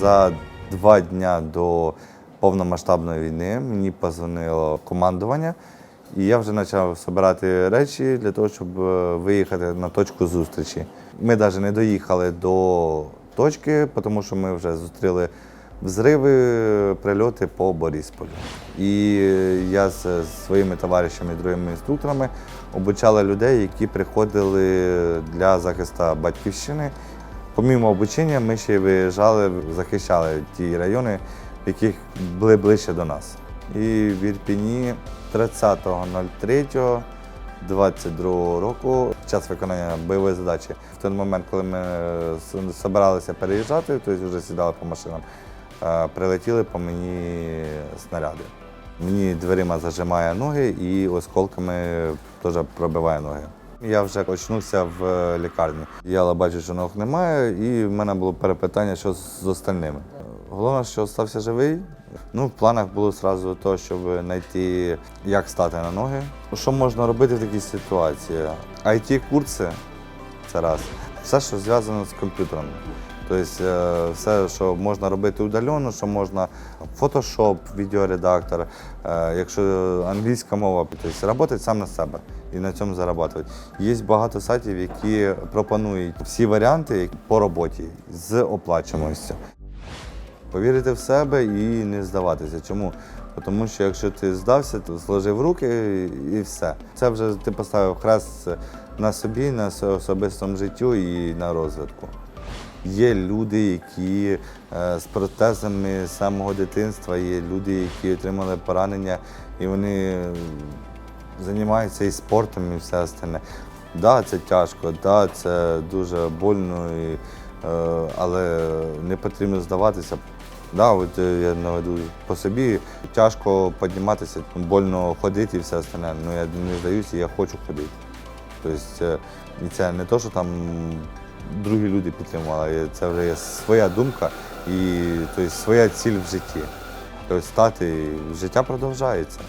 За два дні до повномасштабної війни мені позвонило командування, і я вже почав збирати речі для того, щоб е, виїхати на точку зустрічі. Ми навіть не доїхали до точки, тому що ми вже зустріли взриви, прильоти по Борисполю. І я з своїми товаришами, другими інструкторами обучали людей, які приходили для захисту батьківщини. Помімо обучення, ми ще виїжджали, захищали ті райони, яких були ближче до нас. І в Ірпіні 30.03.22 року, час виконання бойової задачі, в той момент, коли ми збиралися переїжджати, тобто вже сідали по машинам, е, прилетіли по мені снаряди. Мені дверима зажимає ноги і осколками теж пробиває ноги. Я вже очнувся в е, лікарні. Я бачу, що ног немає, і в мене було перепитання, що з остальними. Головне, що стався живий. Ну, в планах було одразу те, щоб знайти, як стати на ноги. Що можна робити в такій ситуації? it курси це раз. Все, що зв'язано з комп'ютером. Тобто е, все, що можна робити удалено, що можна Photoshop, відеоредактор, е, якщо англійська мова, тобто працювати сам на себе і на цьому заробляти. Є багато сайтів, які пропонують всі варіанти по роботі з оплачуваністю. Повірити в себе і не здаватися. Чому? Тому що якщо ти здався, то зложив руки і все. Це вже ти поставив хрест на собі, на особистому життю і на розвитку. Є люди, які е, з протезами з самого дитинства, є люди, які отримали поранення, і вони займаються і спортом, і все остальне. Так, да, це тяжко, да, це дуже больно, і, е, але не потрібно здаватися. Да, от е, я наведу по собі. Тяжко підніматися, больно ходити і все остальне. Ну я не здаюся, я хочу ходити. Тобто, це не те, що там другі люди підтримували, це вже є своя думка і тобто, своя ціль в житті. Тобто стати, життя продовжається.